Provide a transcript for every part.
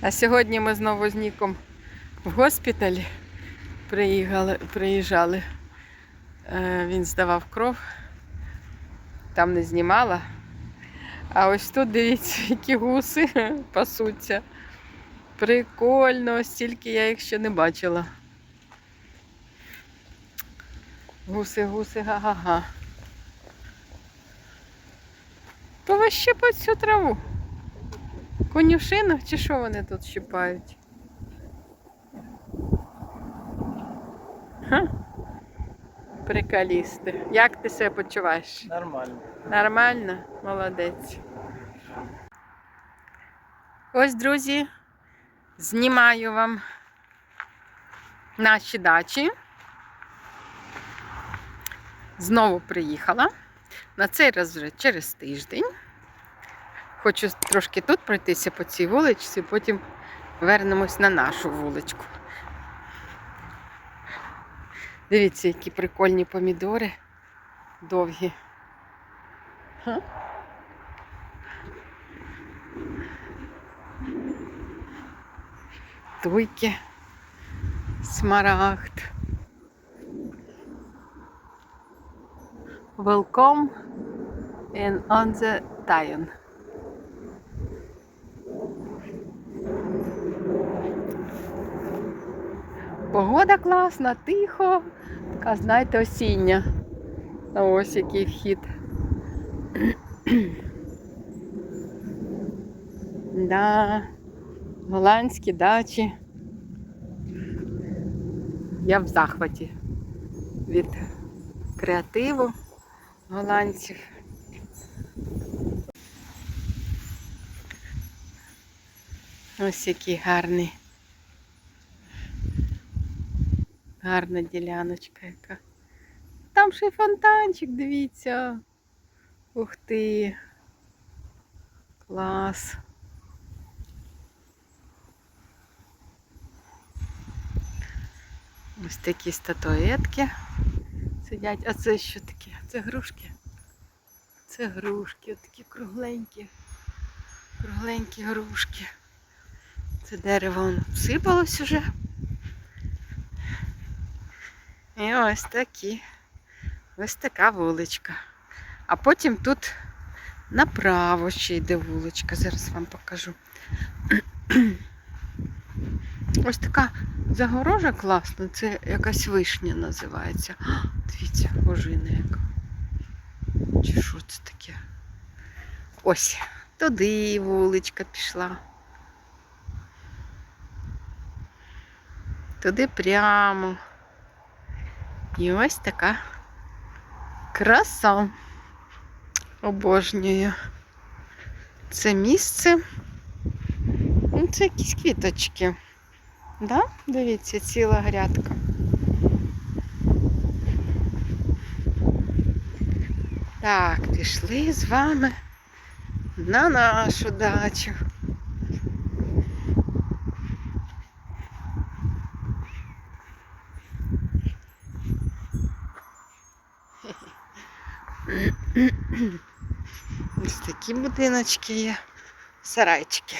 А сьогодні ми знову з Ніком в госпіталі приїхали, приїжджали. Е, Він здавав кров, там не знімала. А ось тут дивіться, які гуси пасуться. Прикольно, стільки я їх ще не бачила. Гуси, гуси, га-га-га. Повищипать всю траву. Конюшину чи що вони тут щипають? Ха? Приколісти. Як ти себе почуваєш? Нормально. Нормально? Молодець. Ось, друзі, знімаю вам наші дачі. Знову приїхала. На цей раз вже через тиждень. Хочу трошки тут пройтися по цій вуличці, потім вернемось на нашу вуличку. Дивіться, які прикольні помідори довгі. Туйки, смарагд. Welcome in on the Dion. Погода класна, тихо, така, знаєте, осіння. Ось який вхід. Да, голландські дачі. Я в захваті від креативу голландців. Ось який гарний. Гарна діляночка яка. Там ще й фонтанчик, дивіться. Ух ти. Клас. Ось такі статуетки сидять. А це що таке? Це грушки. Це грушки, такі кругленькі. Кругленькі грушки. Це дерево воно всипалось уже. І ось такі. Ось така вуличка. А потім тут направо ще йде вуличка. Зараз вам покажу. Ось така загорожа класна, це якась вишня називається. Дивіться, ожина яка. Чи що це таке? Ось, туди вуличка пішла. Туди прямо. І ось така краса. Обожнюю. Це місце. Ну, Це якісь квіточки. Да? Дивіться, ціла грядка. Так, пішли з вами на нашу дачу. Ось такі будиночки є, сарайчики.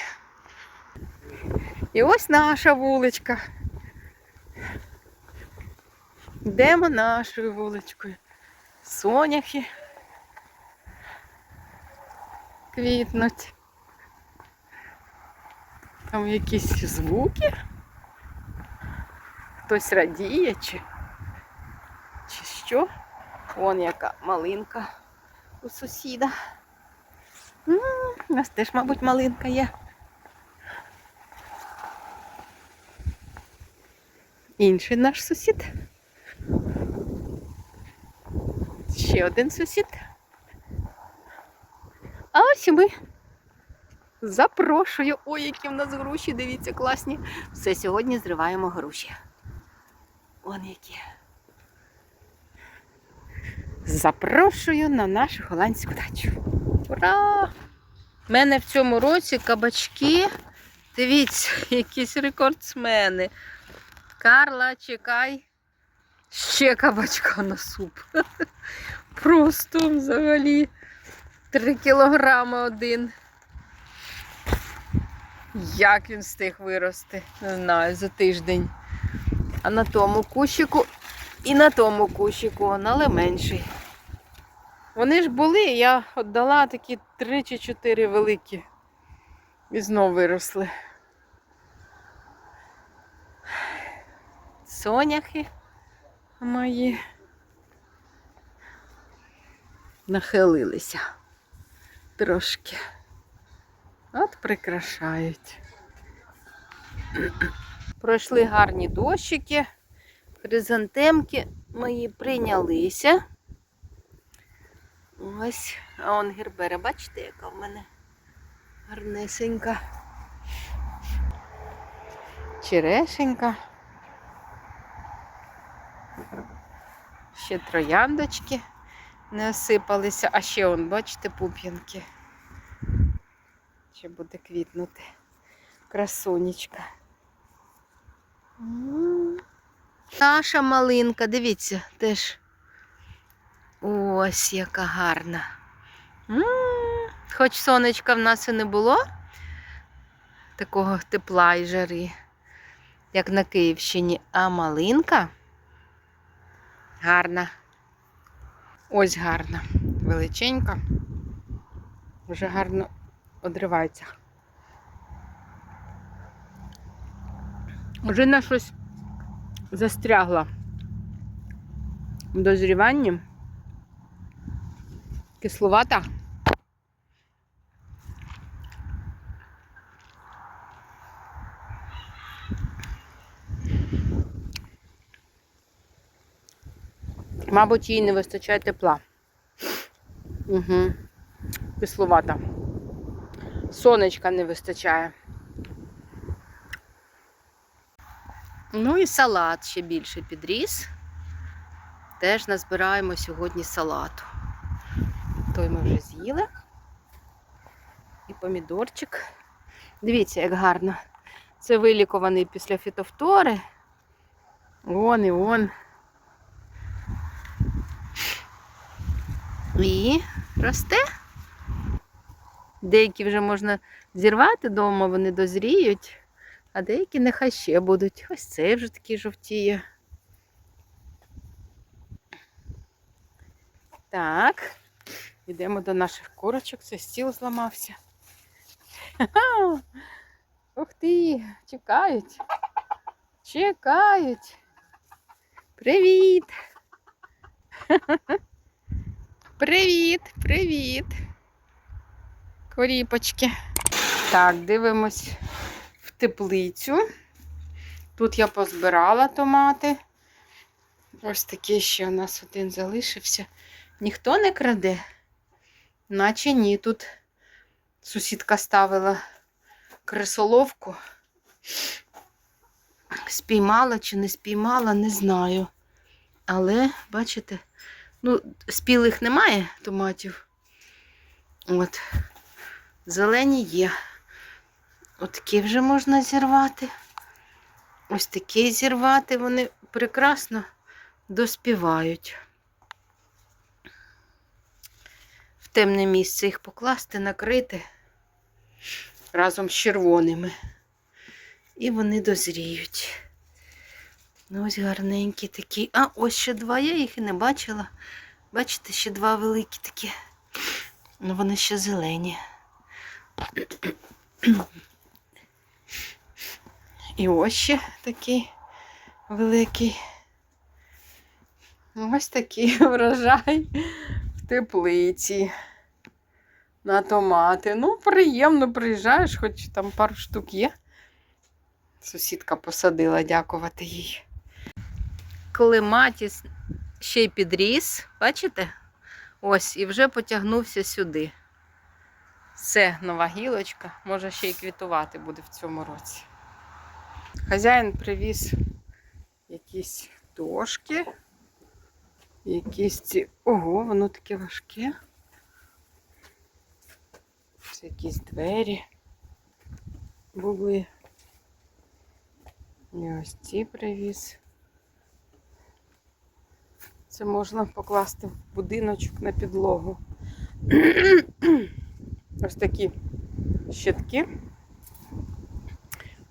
І ось наша вуличка. Йдемо нашою вуличкою. Соняхи квітнуть. Там якісь звуки. Хтось радіє чи, чи що. Вон яка малинка у сусіда. М, У нас теж, мабуть, малинка є. Інший наш сусід. Ще один сусід. А ось і ми. Запрошую. Ой, які в нас груші, дивіться, класні. Все, сьогодні зриваємо груші. Вон які. Запрошую на нашу голландську дачу. Ура! У мене в цьому році кабачки. Дивіться, якісь рекордсмени. Карла, чекай. Ще кабачка на суп. Просто взагалі 3 кілограми один. Як він встиг вирости? Не знаю, за тиждень. А на тому кущику і на тому кущику, але менший. Вони ж були, я віддала такі три чи чотири великі. І знов виросли. Соняхи мої нахилилися трошки. От прикрашають. Пройшли гарні дощики, хризантемки мої прийнялися. Ось, он гербера, бачите, яка в мене гарнесенька. Черешенька. Ще трояндочки не осипалися, а ще он, бачите, пуп'янки. Ще буде квітнути. Красунечка. Наша малинка, дивіться, теж. Ось яка гарна. Хоч сонечка в нас і не було такого тепла і жари, як на Київщині, а малинка гарна. Ось гарна, величенька. Вже гарно одривається. Вже на щось застрягла в дозріванні. Кисловата. Мабуть, їй не вистачає тепла. Угу. Кисловата. Сонечка не вистачає. Ну і салат ще більше підріс. Теж назбираємо сьогодні салату. Той ми вже з'їли. І помідорчик. Дивіться, як гарно. Це вилікуваний після фітофтори. Он і он. І росте. Деякі вже можна зірвати вдома, вони дозріють, а деякі нехай ще будуть. Ось цей вже такий жовтіє. Так, йдемо до наших курочок. Це стіл зламався. Ух ти! Чекають. Чекають. Привіт! Привіт, привіт. Коріпочки. Так, дивимось в теплицю. Тут я позбирала томати. Ось такий ще у нас один залишився. Ніхто не краде? Наче ні. Тут сусідка ставила крисоловку. Спіймала чи не спіймала, не знаю. Але, бачите, ну, спілих немає томатів. От. Зелені є. Отакі вже можна зірвати. Ось такі зірвати, вони прекрасно доспівають. В темне місце їх покласти, накрити разом з червоними. І вони дозріють. Ну, ось гарненькі такі. А, ось ще два, я їх і не бачила. Бачите, ще два великі такі. Ну, вони ще зелені. І ось ще такий великий. Ось такий врожай в теплиці. На томати. Ну, приємно приїжджаєш, хоч там пару штук є. Сусідка посадила, дякувати їй. Коли матіс ще й підріс, бачите? Ось, і вже потягнувся сюди. Це нова гілочка, може ще й квітувати буде в цьому році. Хазяїн привіз якісь дошки, якісь ці. Ого, воно таке важке. Це якісь двері були. І ось ці привіз. Це можна покласти в будиночок на підлогу. Ось такі щитки.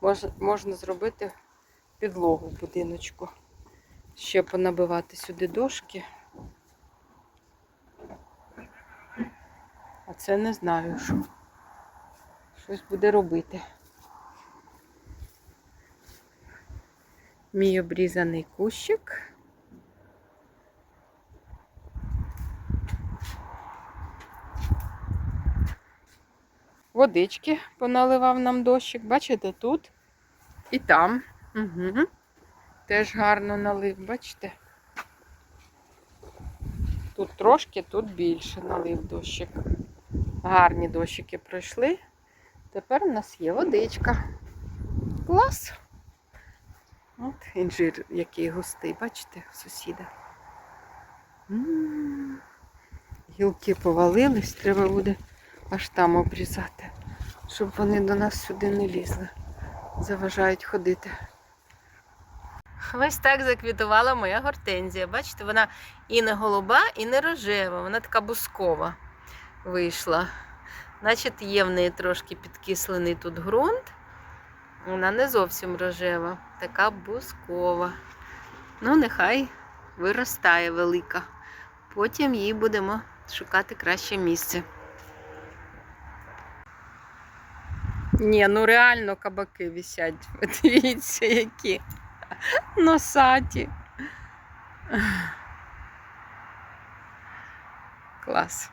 Мож, можна зробити підлогу в будиночку. Ще понабивати сюди дошки. А це не знаю, що. Щось буде робити. Мій обрізаний кущик. Водички поналивав нам дощик. Бачите, тут і там. Угу. Теж гарно налив, бачите? Тут трошки, тут більше налив дощик. Гарні дощики пройшли. Тепер у нас є водичка. Клас! От інжир, який густий, бачите, сусіда. Гілки повалились, треба буде аж там обрізати, щоб вони до нас сюди не лізли. Заважають ходити. Ось так заквітувала моя гортензія. Бачите, вона і не голуба, і не рожева, вона така бускова вийшла. Значить, є в неї трошки підкислений тут ґрунт. Вона не зовсім рожева, така бускова. Ну, нехай виростає велика. Потім їй будемо шукати краще місце. Ні, ну реально кабаки висять. Дивіться, які носаті. Клас.